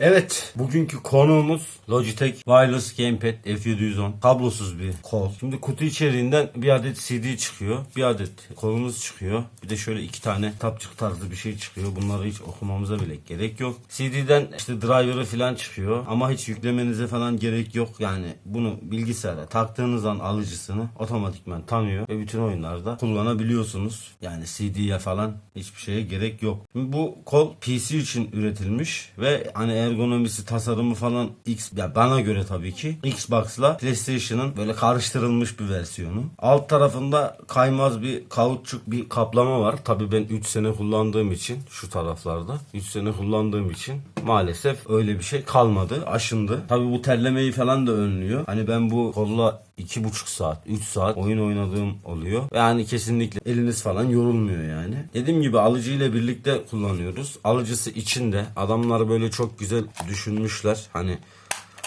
Evet, bugünkü konuğumuz Logitech Wireless Gamepad F710. Kablosuz bir kol. Şimdi kutu içeriğinden bir adet CD çıkıyor. Bir adet kolumuz çıkıyor. Bir de şöyle iki tane tapçık tarzı bir şey çıkıyor. Bunları hiç okumamıza bile gerek yok. CD'den işte driver'ı falan çıkıyor. Ama hiç yüklemenize falan gerek yok. Yani bunu bilgisayara taktığınız an alıcısını otomatikman tanıyor. Ve bütün oyunlarda kullanabiliyorsunuz. Yani CD'ye falan hiçbir şeye gerek yok. Şimdi bu kol PC için üretilmiş ve hani ergonomisi, tasarımı falan X ya bana göre tabii ki Xbox'la PlayStation'ın böyle karıştırılmış bir versiyonu. Alt tarafında kaymaz bir kauçuk bir kaplama var. Tabii ben 3 sene kullandığım için şu taraflarda 3 sene kullandığım için maalesef öyle bir şey kalmadı. Aşındı. Tabii bu terlemeyi falan da önlüyor. Hani ben bu kolla iki buçuk saat, 3 saat oyun oynadığım oluyor. Yani kesinlikle eliniz falan yorulmuyor yani. Dediğim gibi alıcı ile birlikte kullanıyoruz. Alıcısı içinde adamlar böyle çok güzel düşünmüşler. Hani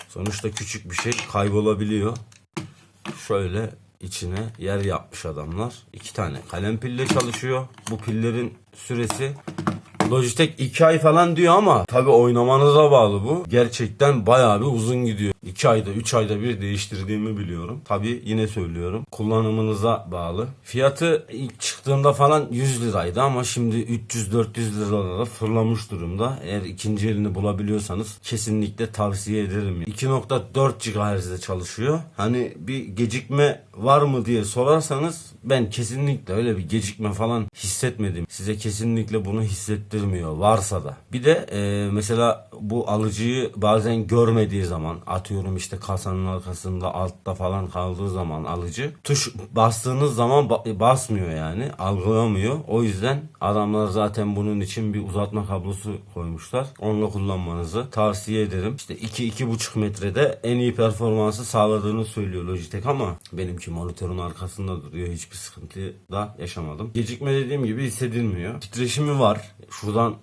sonuçta küçük bir şey kaybolabiliyor. Şöyle içine yer yapmış adamlar. İki tane kalem pille çalışıyor. Bu pillerin süresi Logitech 2 ay falan diyor ama tabi oynamanıza bağlı bu. Gerçekten bayağı bir uzun gidiyor. 2 ayda 3 ayda bir değiştirdiğimi biliyorum. Tabi yine söylüyorum. Kullanımınıza bağlı. Fiyatı ilk çıktığında falan 100 liraydı ama şimdi 300-400 liralara fırlamış durumda. Eğer ikinci elini bulabiliyorsanız kesinlikle tavsiye ederim. 2.4 GHz'de çalışıyor. Hani bir gecikme var mı diye sorarsanız ben kesinlikle öyle bir gecikme falan hissetmedim. Size kesinlikle bunu hissettirmiyor varsa da. Bir de e, mesela bu alıcıyı bazen görmediği zaman atıyorum işte kasanın arkasında altta falan kaldığı zaman alıcı tuş bastığınız zaman ba- basmıyor yani algılamıyor. O yüzden adamlar zaten bunun için bir uzatma kablosu koymuşlar. Onunla kullanmanızı tavsiye ederim. İşte 2-2,5 metrede en iyi performansı sağladığını söylüyor Logitech ama benimki monitörün arkasında duruyor. Hiçbir sıkıntı da yaşamadım. Gecikme dediğim gibi hissedilmiyor. Titreşimi var. Şuradan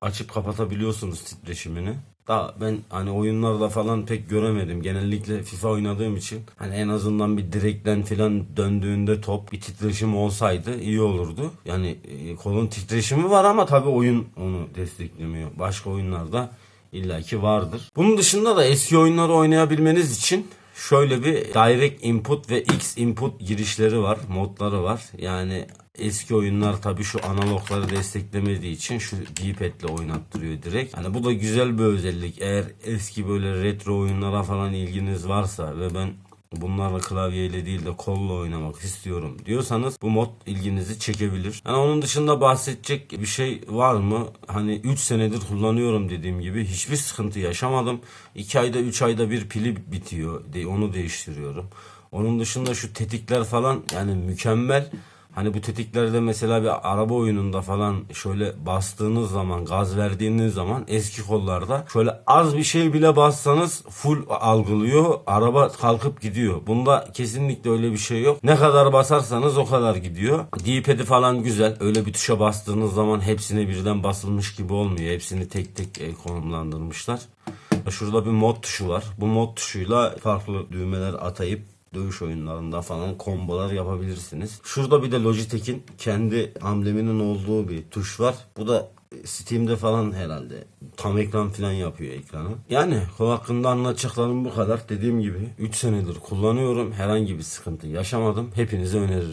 açıp kapatabiliyorsunuz titreşimini. Daha ben hani oyunlarda falan pek göremedim. Genellikle FIFA oynadığım için hani en azından bir direkten falan döndüğünde top bir titreşim olsaydı iyi olurdu. Yani e, kolun titreşimi var ama tabii oyun onu desteklemiyor. Başka oyunlarda illaki vardır. Bunun dışında da eski oyunları oynayabilmeniz için şöyle bir direct input ve X input girişleri var, modları var. Yani eski oyunlar tabii şu analogları desteklemediği için şu D-pad'le oynattırıyor direkt. Hani bu da güzel bir özellik. Eğer eski böyle retro oyunlara falan ilginiz varsa ve ben bunlarla klavyeyle değil de kolla oynamak istiyorum diyorsanız bu mod ilginizi çekebilir. Yani onun dışında bahsedecek bir şey var mı? Hani 3 senedir kullanıyorum dediğim gibi hiçbir sıkıntı yaşamadım. 2 ayda 3 ayda bir pili bitiyor. Onu değiştiriyorum. Onun dışında şu tetikler falan yani mükemmel. Hani bu tetiklerde mesela bir araba oyununda falan şöyle bastığınız zaman, gaz verdiğiniz zaman eski kollarda şöyle az bir şey bile bassanız full algılıyor. Araba kalkıp gidiyor. Bunda kesinlikle öyle bir şey yok. Ne kadar basarsanız o kadar gidiyor. D-pad'i falan güzel. Öyle bir tuşa bastığınız zaman hepsine birden basılmış gibi olmuyor. Hepsini tek tek e, konumlandırmışlar. Şurada bir mod tuşu var. Bu mod tuşuyla farklı düğmeler atayıp dövüş oyunlarında falan kombolar yapabilirsiniz. Şurada bir de Logitech'in kendi ambleminin olduğu bir tuş var. Bu da Steam'de falan herhalde tam ekran falan yapıyor ekranı. Yani kol hakkında anlatacaklarım bu kadar. Dediğim gibi 3 senedir kullanıyorum. Herhangi bir sıkıntı yaşamadım. Hepinize öneririm.